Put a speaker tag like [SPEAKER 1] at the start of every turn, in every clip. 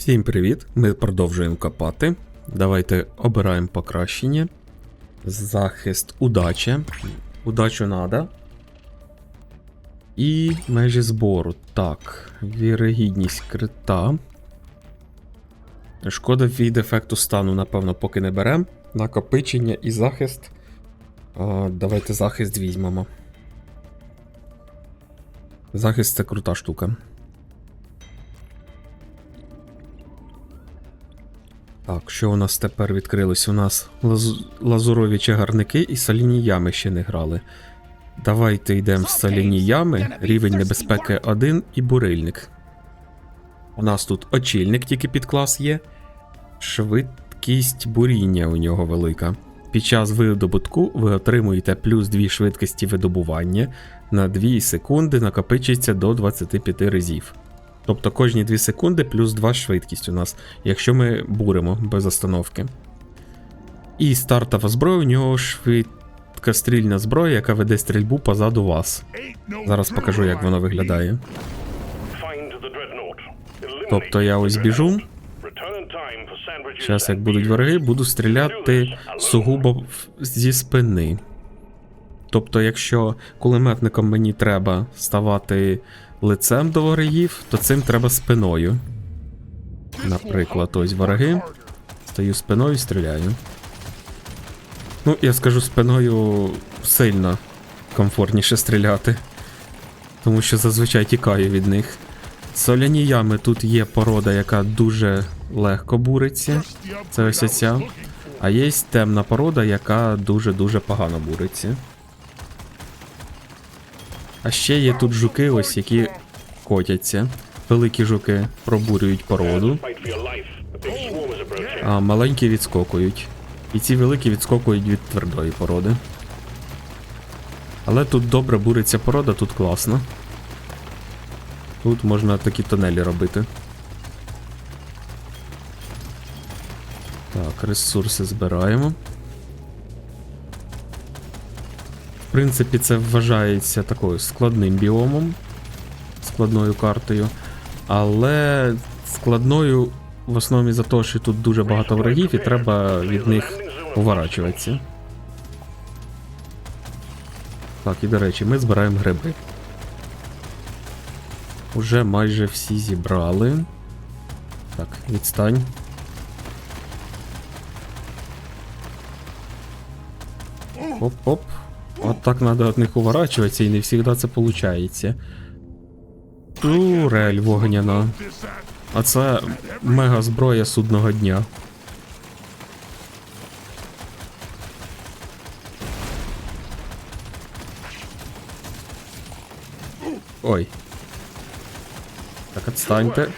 [SPEAKER 1] Всім привіт! Ми продовжуємо копати. Давайте обираємо покращення. Захист удача. Удачу надо. І межі збору. Так, вірогідність крита. Шкода від ефекту стану, напевно, поки не беремо. Накопичення і захист. А, давайте захист візьмемо. Захист це крута штука. Так, що у нас тепер відкрилось? У нас лаз... лазурові чагарники і соляні ями ще не грали. Давайте йдемо в соляні ями, рівень небезпеки 1 і бурильник. У нас тут очільник тільки під клас є. Швидкість буріння у нього велика. Під час видобутку ви отримуєте плюс 2 швидкості видобування на 2 секунди накопичується до 25 разів. Тобто кожні 2 секунди плюс 2 швидкість у нас, якщо ми буримо без остановки. І стартова зброя у нього швидкострільна зброя, яка веде стрільбу позаду вас. Зараз покажу, як воно виглядає. Тобто я ось біжу. Зараз, як будуть вороги, буду стріляти сугубо зі спини. Тобто, якщо кулеметником мені треба ставати лицем до ворогів, то цим треба спиною. Наприклад, ось вороги. Стою спиною і стріляю. Ну, я скажу спиною сильно комфортніше стріляти. Тому що зазвичай тікаю від них. Соляні ями тут є порода, яка дуже легко буриться. Це ось ця. А є темна порода, яка дуже-дуже погано буриться. А ще є тут жуки, ось які котяться. Великі жуки пробурюють породу, а маленькі відскокують. І ці великі відскокують від твердої породи. Але тут добре буриться порода, тут класно. Тут можна такі тунелі робити. Так, ресурси збираємо. В принципі, це вважається такою складним біомом, складною картою. Але складною в основі за те, що тут дуже багато ворогів і треба від них уворачуватися. Так, і до речі, ми збираємо гриби. Уже майже всі зібрали. Так, відстань. Оп-оп. От так треба від них уворачуватися, і не завжди це виходить. Турель вогняна. А це мега зброя судного дня. Ой. Так, відстаньте.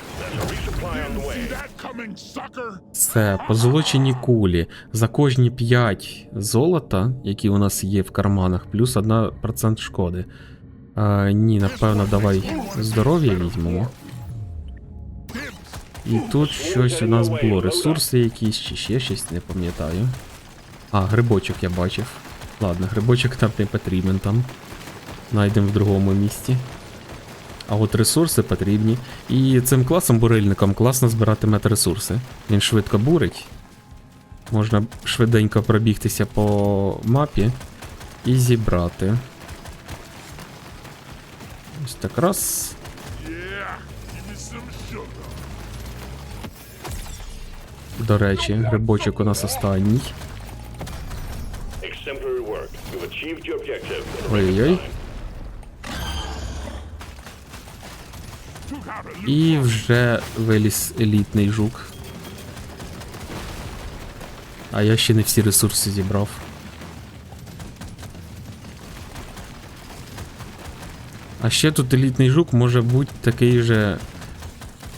[SPEAKER 1] Це позолочені кулі. За кожні 5 золота, які у нас є в карманах, плюс 1% шкоди. А, ні, напевно, давай здоров'я візьмемо. І тут щось у нас було. Ресурси якісь, чи ще щось, не пам'ятаю. А, грибочок я бачив. Ладно, грибочок нам не потрібен там. Найдемо в другому місці. А от ресурси потрібні. І цим класом бурильником класно збирати метаресурси. Він швидко бурить. Можна швиденько пробігтися по мапі і зібрати. Ось так раз. До речі, грибочок у нас останній. Ой-ой-ой. І вже виліз елітний жук. А я ще не всі ресурси зібрав. А ще тут елітний жук може бути такий же,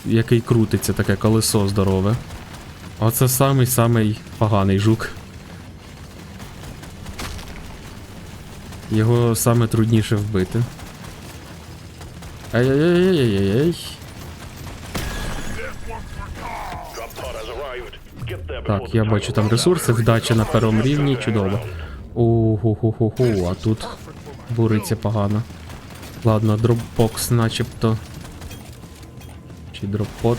[SPEAKER 1] який крутиться, таке колесо здорове. Оце самий самий поганий жук. Його саме трудніше вбити. Ай-яй-яй-яй-яй-яй. Так, я бачу там ресурси, вдача на першому рівні, чудово. Уху-ху-ху-ху, а тут буриться погано. Ладно, дропбокс начебто. Чи дроппод.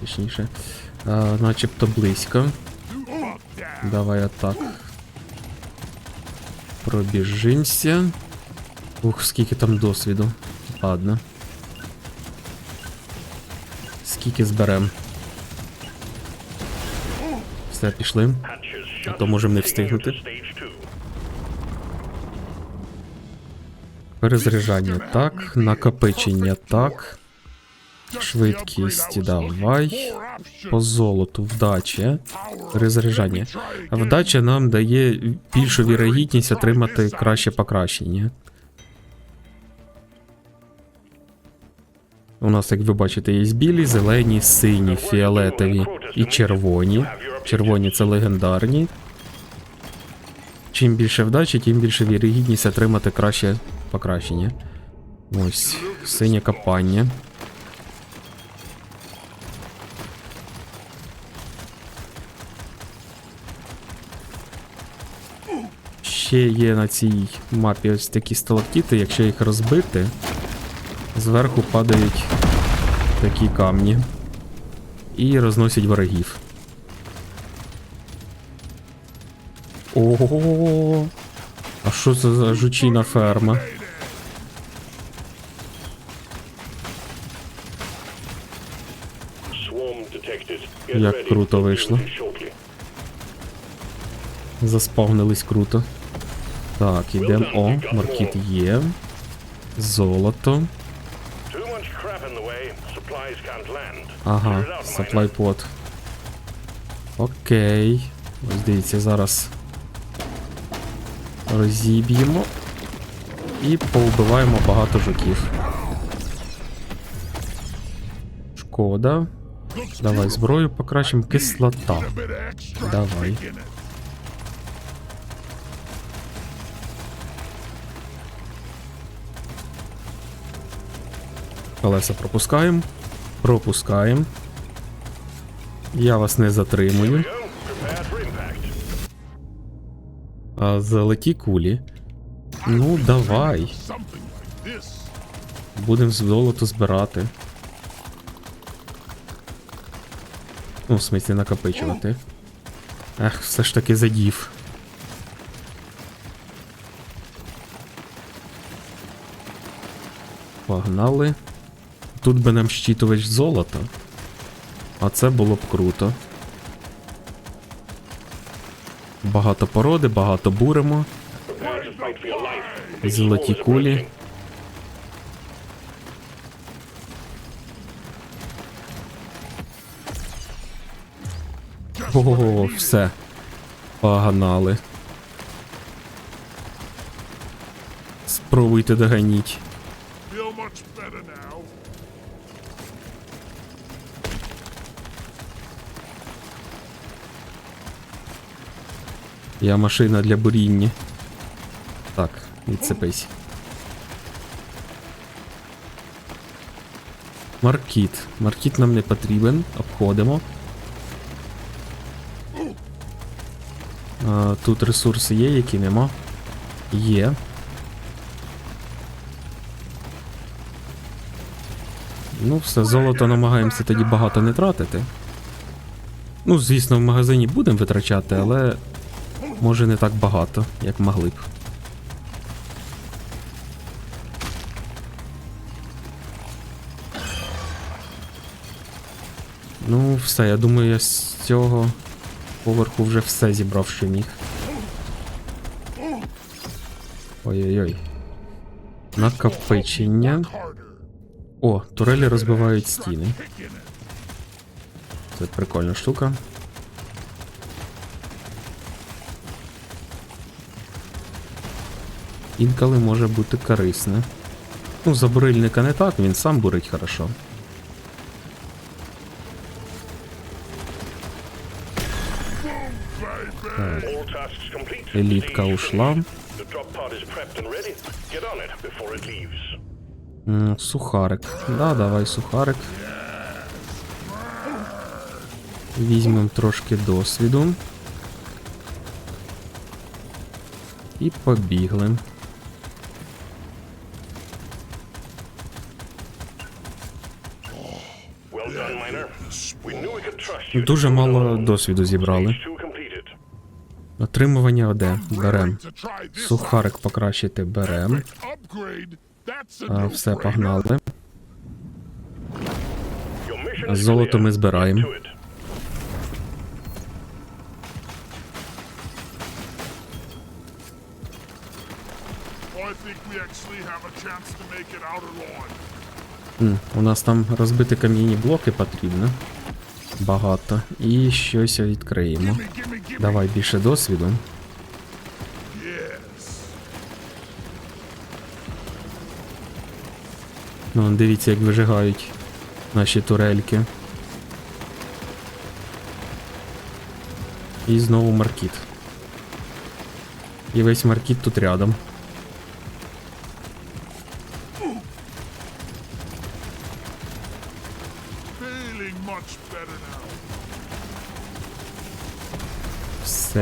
[SPEAKER 1] точніше. А, начебто близько. Давай атак. Пробіжимося. Ух, скільки там досвіду. Ладно. Скільки зберем. Все, пішли.
[SPEAKER 2] Shut.
[SPEAKER 1] то можемо не встигнути. Перезаряджання так, накопичення так. Швидкість давай. По золоту вдача. Перезаряджання. А вдача нам дає більшу вірогідність отримати краще покращення. У нас, як ви бачите, є білі, зелені, сині, фіолетові і червоні. Червоні це легендарні. Чим більше вдачі, тим більше вірогідність отримати краще покращення. Ось, синє копання. Ще є на цій мапі ось такі сталактити, якщо їх розбити, зверху падають такі камні і розносять ворогів. Ого. А що це за жучина ферма? Як круто вийшло. Заспавнились круто. Так, ідемо. О, маркіт є. Золото. Ага, supply pod. Окей. Ось дивіться, зараз розіб'ємо і повбиваємо багато жуків. Шкода. Давай зброю покращимо. Кислота. Давай. Колеса пропускаємо. Пропускаємо. Я вас не затримую. А золоті кулі. Ну, давай. Будемо золото збирати. Ну, в смислі накопичувати. Ех, все ж таки задів. Погнали. Тут би нам щитувач золота. А це було б круто. Багато породи, багато.
[SPEAKER 2] Big
[SPEAKER 1] Золоті кулі. Ого, все. Погнали. Спробуйте доганіть. Я машина для буріння. Так, відсипись. Маркіт. Маркіт нам не потрібен. Обходимо. А, тут ресурси є, які нема. Є. Ну, все, золото намагаємося тоді багато не тратити. Ну, звісно, в магазині будемо витрачати, але може не так багато, як могли б. Ну, все, я думаю, я з цього поверху вже все зібрав, що міг. Ой-ой-ой. Накопичення. О, турелі розбивають стіни. Це прикольна штука. Інколи може бути корисне. Ну, за бурильника не так, він сам бурить хорошо.
[SPEAKER 2] Complete.
[SPEAKER 1] Елітка ушла. Сухарик. Да, давай сухарик. Візьмемо трошки досвіду. І побігли. Дуже мало досвіду зібрали. Отримування ОД. Берем. Сухарик покращити берем. А, все, погнали. Золото ми збираємо. М, У нас там розбити кам'яні блоки потрібно. Багато. І щось відкриємо. Давай більше досвіду. Ну, дивіться, як вижигають наші турельки. І знову маркіт. І весь маркіт тут рядом.
[SPEAKER 3] Feeling much better now.
[SPEAKER 1] Все,
[SPEAKER 2] Objective
[SPEAKER 1] маркіт
[SPEAKER 2] complete.
[SPEAKER 1] єсть.
[SPEAKER 2] Big swarm detected. Lock up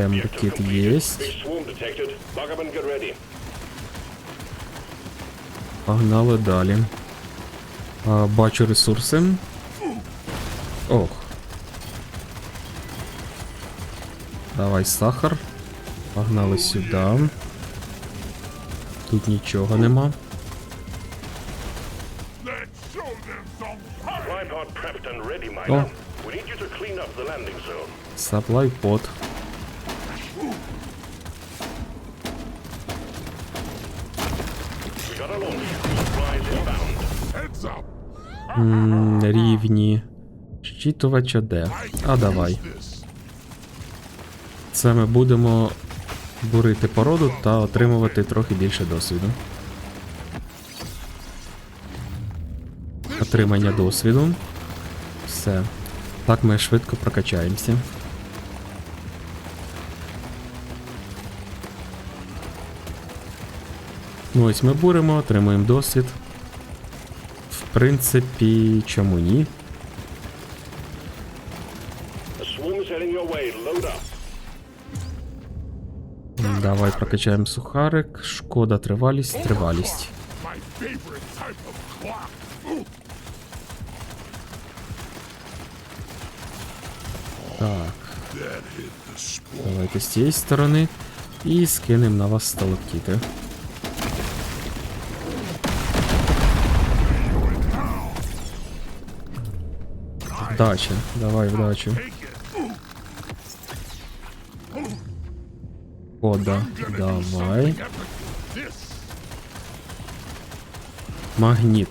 [SPEAKER 2] and get ready.
[SPEAKER 1] Погнали далі. А, бачу ресурси. Ох. Давай сахар. Погнали сюди. Тут нічого нема.
[SPEAKER 3] Heart.
[SPEAKER 2] Supply pod
[SPEAKER 1] Рівні. Щитувач АД. А давай. Це ми будемо бурити породу та отримувати трохи більше досвіду. Отримання досвіду. Все. Так ми швидко прокачаємося. Ну ось ми буримо, отримуємо досвід. В принципі, чому ні? Давай прокачаємо сухарик. Шкода, тривалість, тривалість. Так, давайте з цієї сторони. І скинемо на вас сталактіти. Вдача, давай вдачу. Кода, давай. Магніт.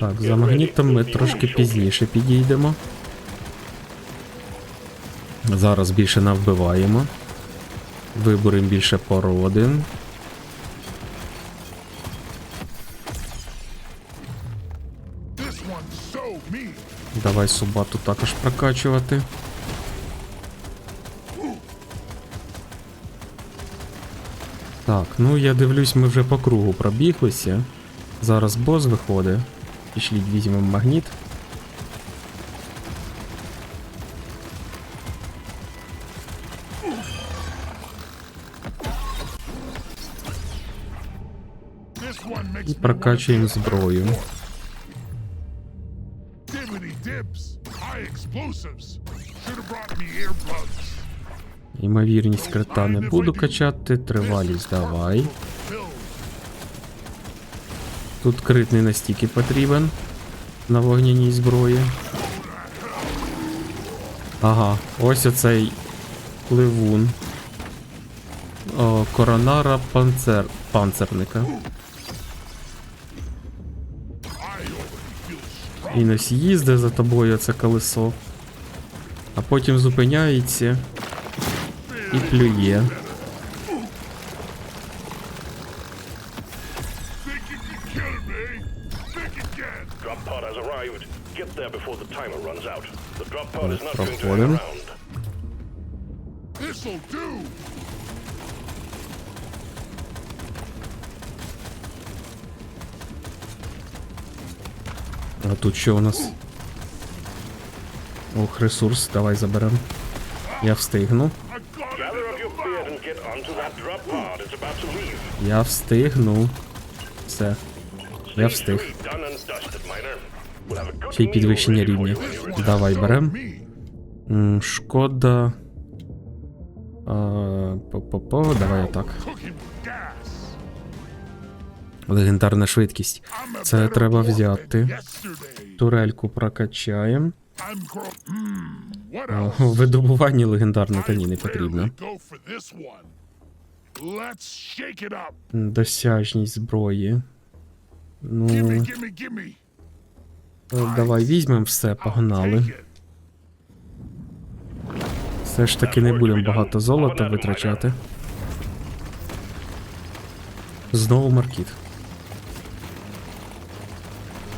[SPEAKER 1] Так, за магнітом ми трошки пізніше підійдемо. Зараз більше навбиваємо. Виборемо більше породин. Давай субату також прокачувати. Так, ну я дивлюсь, ми вже по кругу пробіглися. Зараз бос виходить. Пішліть, візьмемо магніт. І прокачуємо зброю.
[SPEAKER 3] Dibbity. High explosives. Should have brought me earplugs.
[SPEAKER 1] Ймовірність крита не буду качати. Тривалість давай. Тут крит не настільки потрібен на вогняній зброї. Ага, ось оцей пливун. О, коронара панцер... панцерника. Він ось їздить за тобою це колесо. А потім зупиняється і плює.
[SPEAKER 3] Think
[SPEAKER 1] А тут що у нас? Ох, ресурс, давай заберем. Я встигну. Я встигну. Все. Я встиг. Ще й підвищення рівня. Давай берем. М, Шкода. А, по-по-по, давай отак. Легендарна швидкість. Це треба взяти. Турельку прокачаємо.
[SPEAKER 3] I'm grow- what
[SPEAKER 1] А,
[SPEAKER 3] else?
[SPEAKER 1] В видобуванні легендарне та ні не потрібно. Досяжність зброї. Ну, давай візьмемо все, погнали. Все ж таки не будемо багато золота витрачати. Знову маркіт.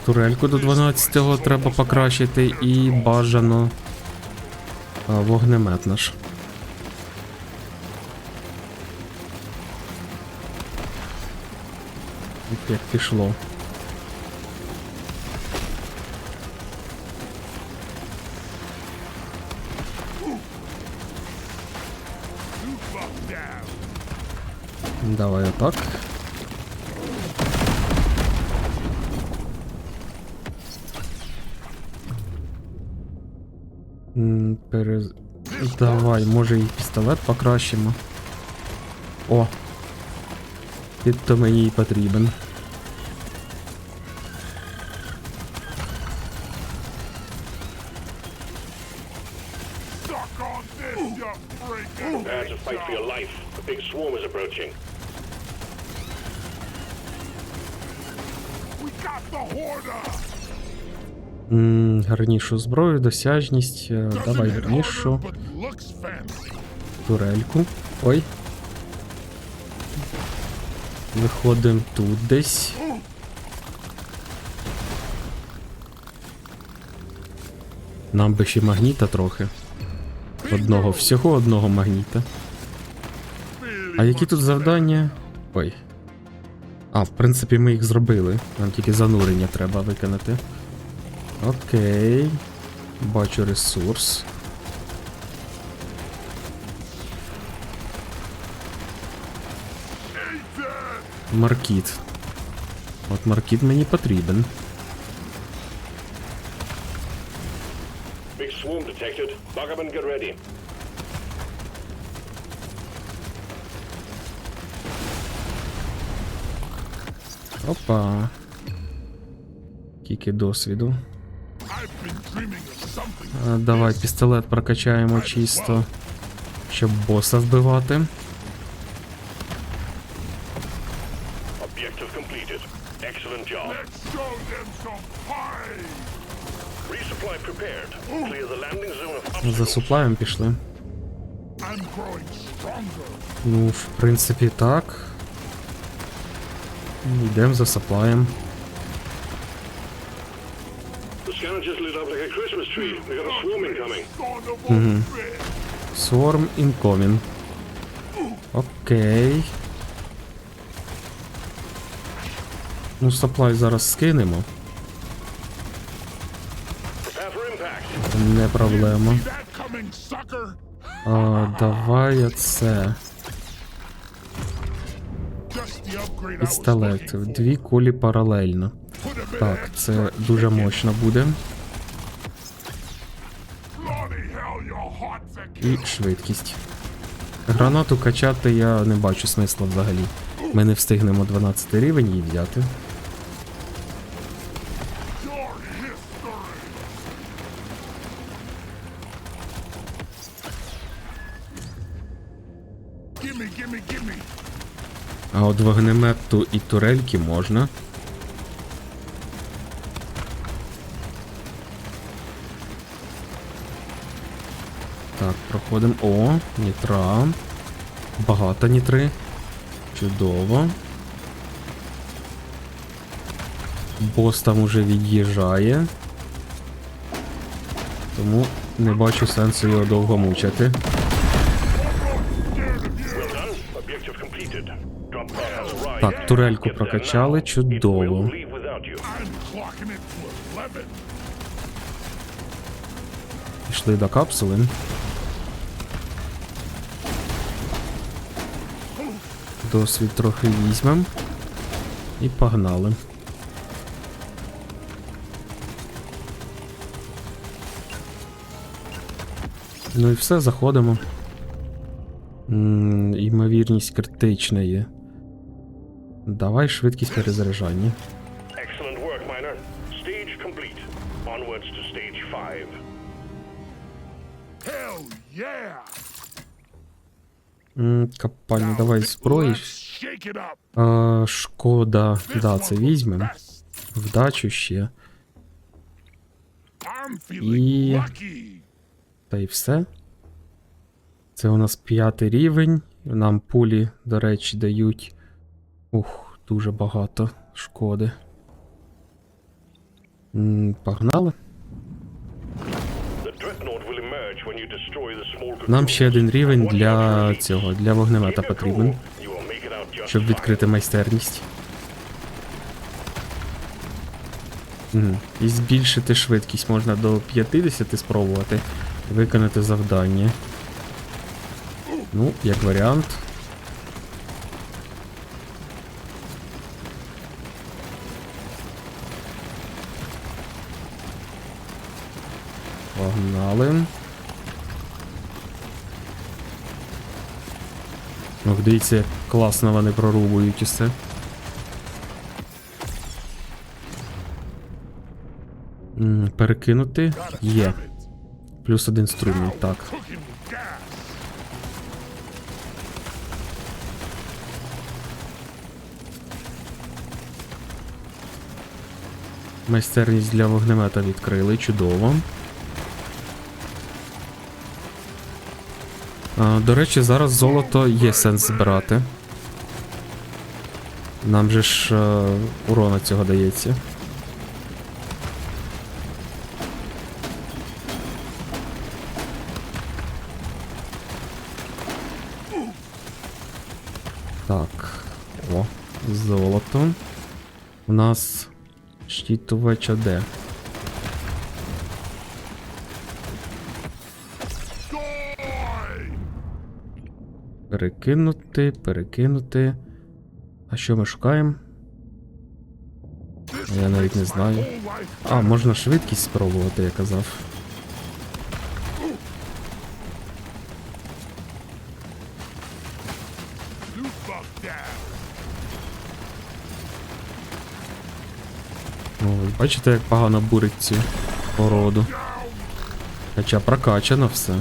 [SPEAKER 1] Турельку до 12-го треба покращити і бажано а, вогнемет наш. Ух, Як пішло. Давай отак. Перез... Давай, може і пістолет покращимо. О! Ти то мені і потрібен.
[SPEAKER 3] Suck
[SPEAKER 1] Гарнішу зброю, досяжність. е, Давай гарнішу. Турельку. Ой. Виходимо тут десь. Нам би ще магніта трохи. Одного, всього одного магніта. А які тут завдання? Ой. А, в принципі, ми їх зробили. Нам тільки занурення треба виконати. Окей. Бачу ресурс. Маркіт. От маркіт мені потрібен.
[SPEAKER 2] Big swarm detected. Buck get ready.
[SPEAKER 1] Опа. Кільки досвіду. Давай пістолет прокачаємо чисто, щоб боса вбивати. За суплаєм пішли. Ну, в принципі, так. Йдемо за саплаєм.
[SPEAKER 2] Scanner just lit up like a Christmas tree. We got a swarm incoming.
[SPEAKER 3] Bitch.
[SPEAKER 1] Swarm incoming. Окей. Ну, саплай зараз скинемо. Не проблема. А, давай це. Пістолет. Дві кулі паралельно. Так, це дуже мощно буде. І швидкість. Гранату качати я не бачу смисла взагалі. Ми не встигнемо 12 рівень її взяти. А от вогнемету і турельки можна. Так, проходимо. О, нітра. Багато нітри. Чудово. Бос там уже від'їжджає. Тому не бачу сенсу його довго мучити. Так, турельку прокачали, чудово.
[SPEAKER 2] will leave without you.
[SPEAKER 3] I'm clocking it to 11.
[SPEAKER 1] Пішли до капсули. досвід трохи візьмемо. І погнали. Ну і все, заходимо. М ймовірність критична є. Давай швидкість перезаряджання. М, давай зброї. А, шкода. Да, це візьмемо. Вдачу ще. І- Та й все. Це у нас п'ятий рівень. Нам пулі, до речі, дають. Ух, дуже багато шкоди. М, Погнали. Нам ще один рівень для цього, для вогнемета потрібен, щоб відкрити майстерність. І збільшити швидкість можна до 50 спробувати. Виконати завдання. Ну, як варіант. Погнали. Ох, дивіться, класно вони прорубують усе. Перекинути. Є. Плюс один струмінь, так. Майстерність для вогнемета відкрили, чудово. До речі, зараз золото є сенс збирати. Нам же ж е, урона цього дається. Так. О, золото. У нас щитувач АД. Перекинути, перекинути. А що ми шукаємо? Я навіть не знаю. А, можна швидкість спробувати, я казав. Бачите, як погано бурить цю породу. Хоча прокачано все.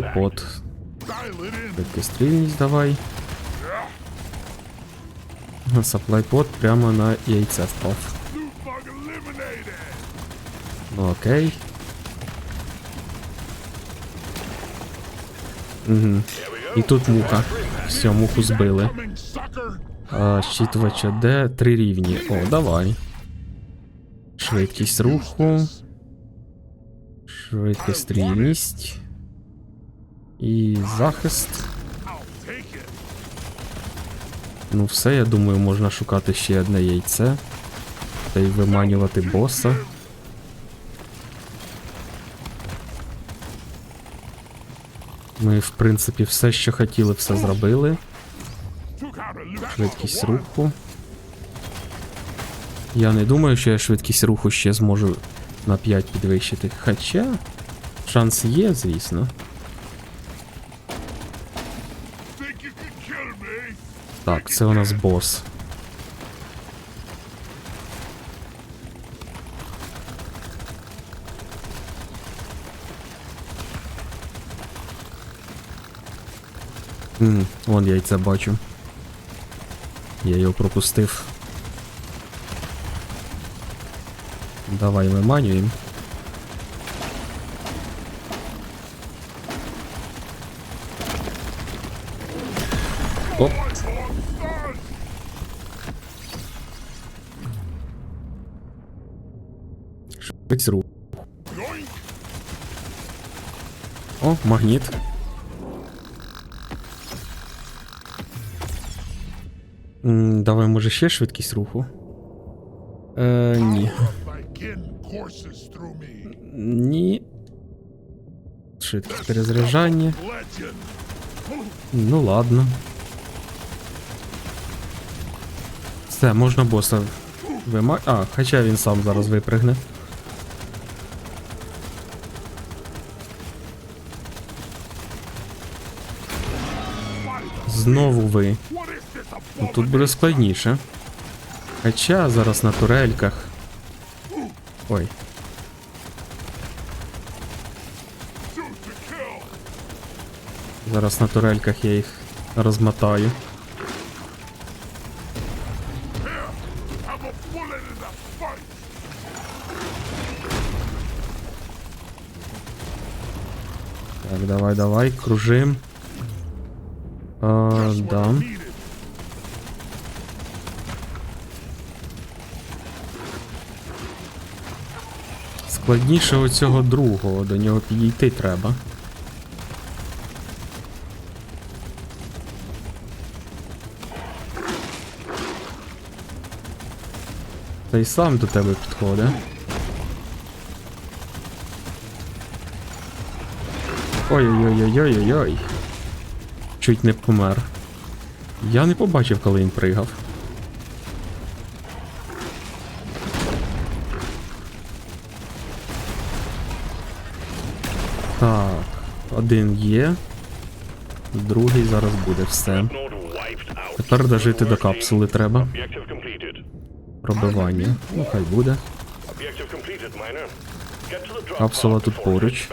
[SPEAKER 2] Impact.
[SPEAKER 1] под.
[SPEAKER 3] Dial it in.
[SPEAKER 1] Швидкострільність давай. А, Саплай под прямо на яйце впав. Ну, окей. Угу. І тут муха. Все, муху збили.
[SPEAKER 3] Coming, sucker.
[SPEAKER 1] А, щитувач АД, три рівні. О, давай. Швидкість руху. Швидкострільність. І захист. Ну все, я думаю, можна шукати ще одне яйце. Та й виманювати боса. Ми, в принципі, все, що хотіли, все зробили. Швидкість руху. Я не думаю, що я швидкість руху ще зможу на 5 підвищити. Хоча шанс є, звісно. Так, це у нас бос. Вон яйце бачу. Я його пропустив. Давай виманюємо. Оп. Швидкість руху. О, магніт. Давай, може, ще швидкість руху. Е, ні. Ні. Швидкість перезаряджання. Ну ладно. Все, можна боса вима... А, хоча він сам зараз випригне. Знову ви. Ну, тут буде складніше. Хоча зараз на турельках. Ой,
[SPEAKER 3] Shoot to kill.
[SPEAKER 1] зараз на турельках я їх розмотаю.
[SPEAKER 3] Here, have a bullet in the fight.
[SPEAKER 1] Так, давай, давай, кружим. А,
[SPEAKER 3] Just what
[SPEAKER 1] да. Складніше оцього другого, до нього підійти треба. Та й сам до тебе підходить. Ой-ой-ой-ой-ой-ой. Чуть не помер. Я не побачив, коли він пригав. Так, один є. Другий зараз буде все. Тепер дожити до капсули треба. Пробивання. Ну, хай буде. Капсула тут поруч.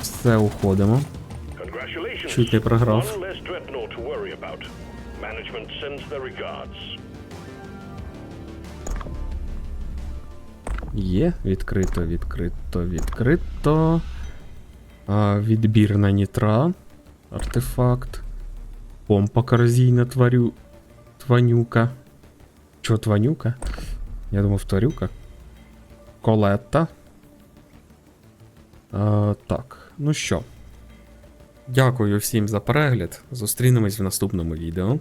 [SPEAKER 1] Все, уходимо. Чуть не програв. Є, відкрито, відкрито, відкрито. Відбір на нітра. Артефакт. Помпа корозійна тварю. Тванюка. Чо тванюка? Я думав, тварюка. Колетта. А, так, ну що. Дякую всім за перегляд. Зустрінемось в наступному відео.